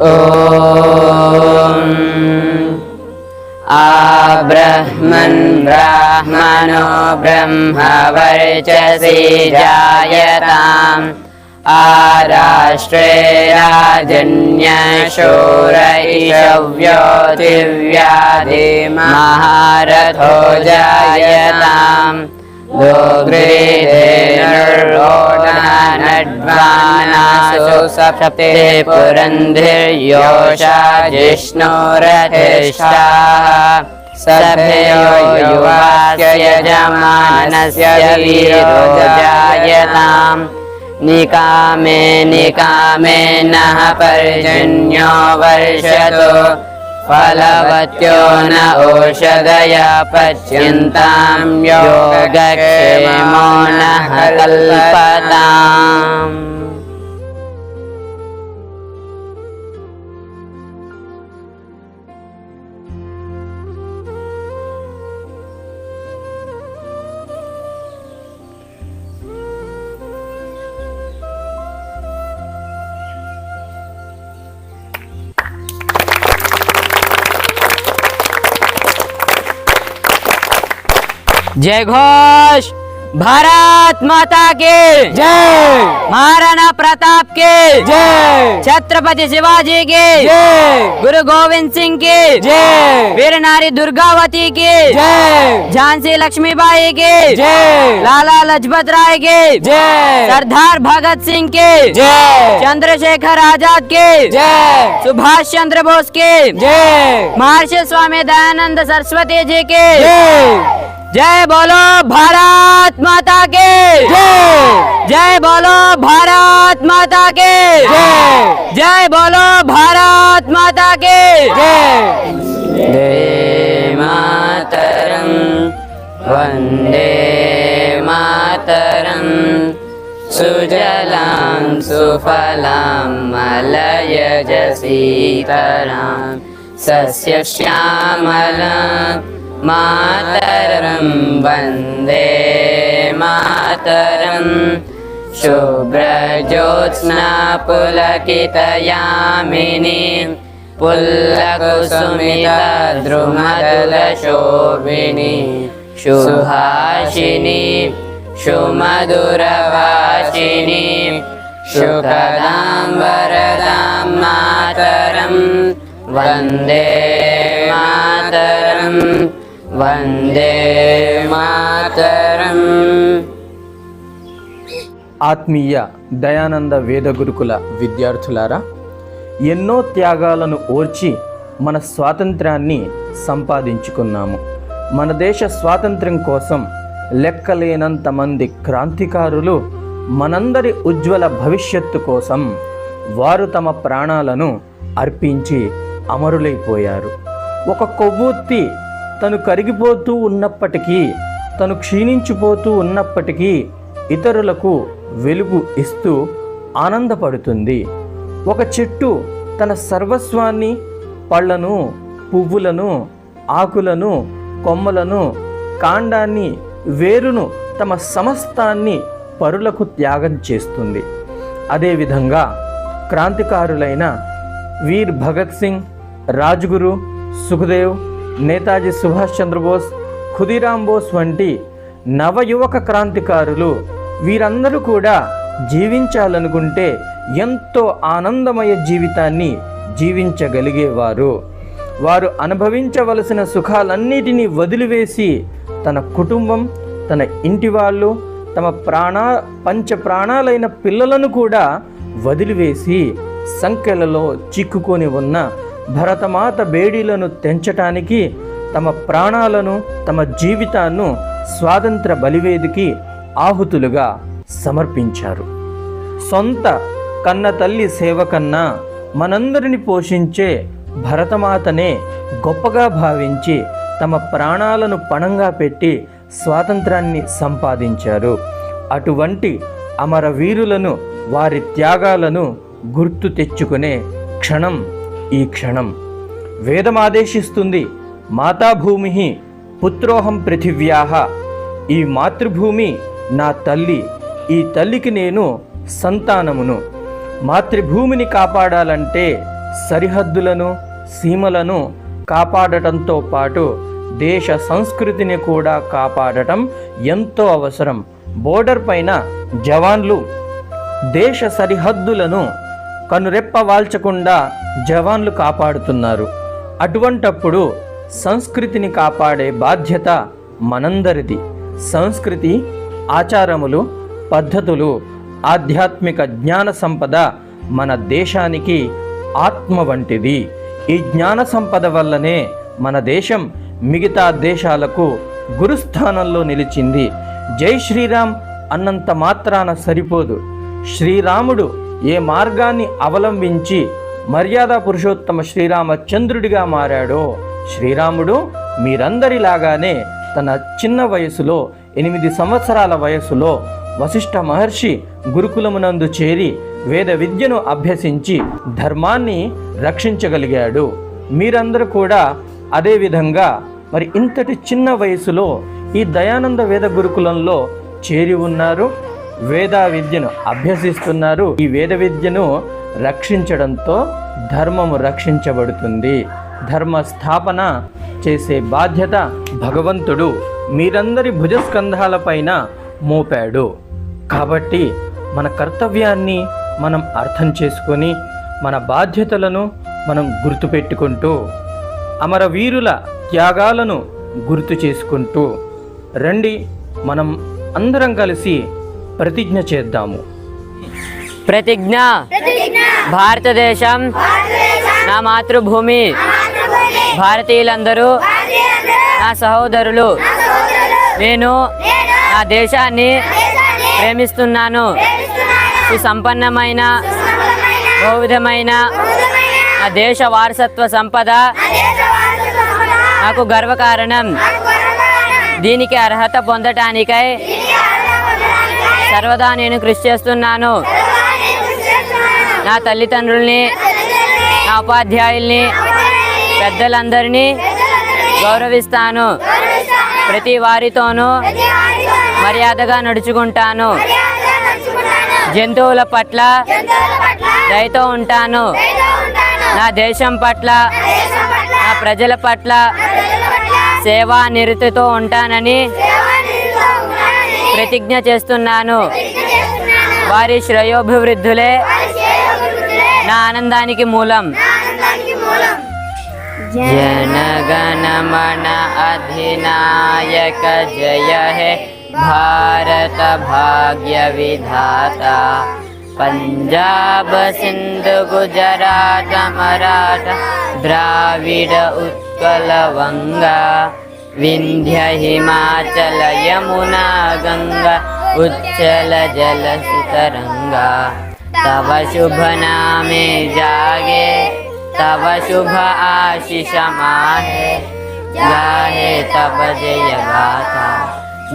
ओ आ ब्राह्मणो ब्रह्मवर्चसि जायताम् आष्ट्रयाजन्यशोरैषवृथि॒व्यादे महारथो जायताम् सप्ते पुरन्धिर्योषा जिष्णुरधिष्ठाः। सभयो युवास्य यजमानस्य वीरो जायताम् निकामे निकामे नः पर्जन्यो वर्षतो फलवत्यो न ओषधय पच्यन्तां योगक्षेमो नः कल्पताम् जय घोष भारत माता के जय महाराणा प्रताप के जय छत्रपति शिवाजी के जय गुरु गोविंद सिंह के जय वीर नारी दुर्गावती के जय झांसी लक्ष्मीबाई के जय लाला लजपत राय के जय सरदार भगत सिंह के जय चंद्रशेखर आज़ाद के जय सुभाष चंद्र बोस के जय महर्षि स्वामी दयानंद सरस्वती जी के जय जय बोलो भारत माता के। जय जय बोलो भारत माता के। जय जय बोलो भारत माता के। जय वंदे मातरं वंदे मातरं सुजलां सुफलां मलयज सीतरां सस्यश्यामलां मातरं वन्दे मातरं। शुभ्रज्योत्स्ना पुलकितयामिनीं पुल्लकुसुमितद्रुमदलशोभिनि। सुहासिनि सुमधुरवाचिनि सुखदां वरदां मातरं। वन्दे मातरं వందే మాతరం ఆత్మీయ దయానంద వేద గురుకుల విద్యార్థులారా ఎన్నో త్యాగాలను ఓర్చి మన స్వాతంత్రాన్ని సంపాదించుకున్నాము. మన దేశ స్వాతంత్ర్యం కోసం లెక్కలేనంత మంది క్రాంతికారులు మనందరి ఉజ్వల భవిష్యత్తు కోసం వారు తమ ప్రాణాలను అర్పించి అమరులైపోయారు. ఒక కొవ్వొత్తి తను కరిగిపోతూ ఉన్నప్పటికీ తను క్షీణించిపోతూ ఉన్నప్పటికీ ఇతరులకు వెలుగు ఇస్తూ ఆనందపడుతుంది. ఒక చెట్టు తన సర్వస్వాన్ని పళ్ళను పువ్వులను ఆకులను కొమ్మలను కాండాన్ని వేరును తమ సమస్తాన్ని పరులకు త్యాగం చేస్తుంది. అదేవిధంగా క్రాంతికారులైన వీర్ భగత్ సింగ్ రాజ్గురు సుఖదేవ్ నేతాజీ సుభాష్ చంద్రబోస్ ఖుదీరాం బోస్ వంటి నవయువక క్రాంతికారులు వీరందరూ కూడా జీవించాలనుకుంటే ఎంతో ఆనందమయ జీవితాన్ని జీవించగలిగేవారు. వారు అనుభవించవలసిన సుఖాలన్నిటినీ వదిలివేసి తన కుటుంబం తన ఇంటి వాళ్ళు తమ ప్రాణ పంచ ప్రాణాలైన పిల్లలను కూడా వదిలివేసి సంఖ్యలలో చిక్కుకొని ఉన్న భరతమాత బేడీలను తెంచటానికి తమ ప్రాణాలను తమ జీవితాన్ని స్వాతంత్ర బలివేదికి ఆహుతులుగా సమర్పించారు. సొంత కన్న తల్లి సేవ కన్నా మనందరిని పోషించే భరతమాతనే గొప్పగా భావించి తమ ప్రాణాలను పణంగా పెట్టి స్వాతంత్రాన్ని సంపాదించారు. అటువంటి అమరవీరులను వారి త్యాగాలను గుర్తు తెచ్చుకునే క్షణం ఈ క్షణం. వేదం ఆదేశిస్తుంది మాతాభూమి పుత్రోహం పృథివ్యాహ ఈ మాతృభూమి నా తల్లి. ఈ తల్లికి నేను సంతానమును. మాతృభూమిని కాపాడాలంటే సరిహద్దులను సీమలను కాపాడటంతో పాటు దేశ సంస్కృతిని కూడా కాపాడటం ఎంతో అవసరం. బోర్డర్ పైన జవాన్లు దేశ సరిహద్దులను కనురెప్ప వాల్చకుండా జవాన్లు కాపాడుతున్నారు. అటువంటప్పుడు సంస్కృతిని కాపాడే బాధ్యత మనందరిది. సంస్కృతి ఆచారములు పద్ధతులు ఆధ్యాత్మిక జ్ఞాన సంపద మన దేశానికి ఆత్మ వంటిది. ఈ జ్ఞాన సంపద వల్లనే మన దేశం మిగతా దేశాలకు గురుస్థానంలో నిలిచింది. జై శ్రీరామ్ అన్నంత మాత్రాన సరిపోదు. శ్రీరాముడు ఏ మార్గాన్ని అవలంబించి మర్యాద పురుషోత్తమ శ్రీరామచంద్రుడిగా మారాడో? శ్రీరాముడు మీరందరిలాగానే తన చిన్న వయసులో ఎనిమిది సంవత్సరాల వయసులో వశిష్ఠ మహర్షి గురుకులమునందు చేరి వేద విద్యను అభ్యసించి ధర్మాన్ని రక్షించగలిగాడు. మీరందరూ కూడా అదేవిధంగా మరి ఇంతటి చిన్న వయసులో ఈ దయానంద వేద గురుకులంలో చేరి ఉన్నారు. వేద విద్యను అభ్యసిస్తున్నారు. ఈ వేద విద్యను రక్షించడంతో ధర్మము రక్షించబడుతుంది. ధర్మ స్థాపన చేసే బాధ్యత భగవంతుడు మీరందరి భుజస్కంధాలపైన మోపాడు. కాబట్టి మన కర్తవ్యాన్ని మనం అర్థం చేసుకొని మన బాధ్యతలను మనం గుర్తుపెట్టుకుంటూ అమరవీరుల త్యాగాలను గుర్తు చేసుకుంటూ రండి మనం అందరం కలిసి ప్రతిజ్ఞ చేద్దాము. ప్రతిజ్ఞ. భారతదేశం. నా మాతృభూమి. భారతీయులందరూ నా సహోదరులు. నేను నా దేశాన్ని ప్రేమిస్తున్నాను. సుసంపన్నమైన బహువిధమైన నా దేశ వారసత్వ సంపద నాకు గర్వకారణం. దీనికి అర్హత పొందటానికై సర్వదా నేను కృషి చేస్తున్నాను. నా తల్లిదండ్రుల్ని నా ఉపాధ్యాయుల్ని పెద్దలందరినీ గౌరవిస్తాను. ప్రతి వారితోనూ మర్యాదగా నడుచుకుంటాను. జంతువుల పట్ల దయతో ఉంటాను. నా దేశం పట్ల నా ప్రజల పట్ల సేవా నిరతితో ఉంటానని ప్రతిజ్ఞ చేస్తున్నాను. వారి శ్రేయోభివృద్ధులే నా ఆనందానికి మూలం. జనగణమన అధినాయక జయ హే భారత భాగ్య విధాత. పంజాబ్ సింధు గుజరాత మరాఠ ద్రావిడ ఉత్కల विन्ध्य हिमाचल यमुना गङ्गा उच्चल जलसुतरङ्गा तव शुभ नामे जागे तव शुभ आशिषमाहे गाहे तव जय माता।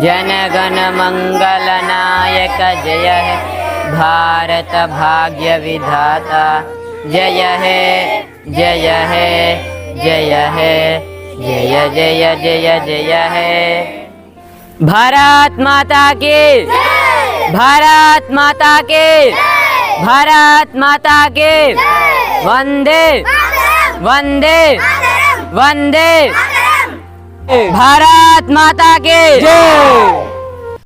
जनगण मङ्गल नायक जय भारत भाग्यविधाता जय हे जय हे जय हे। जय जय जय जय है। भारत माता के। भारत माता के। भारत माता के। वंदे। वंदे। वंदे। भारत माता के। जय।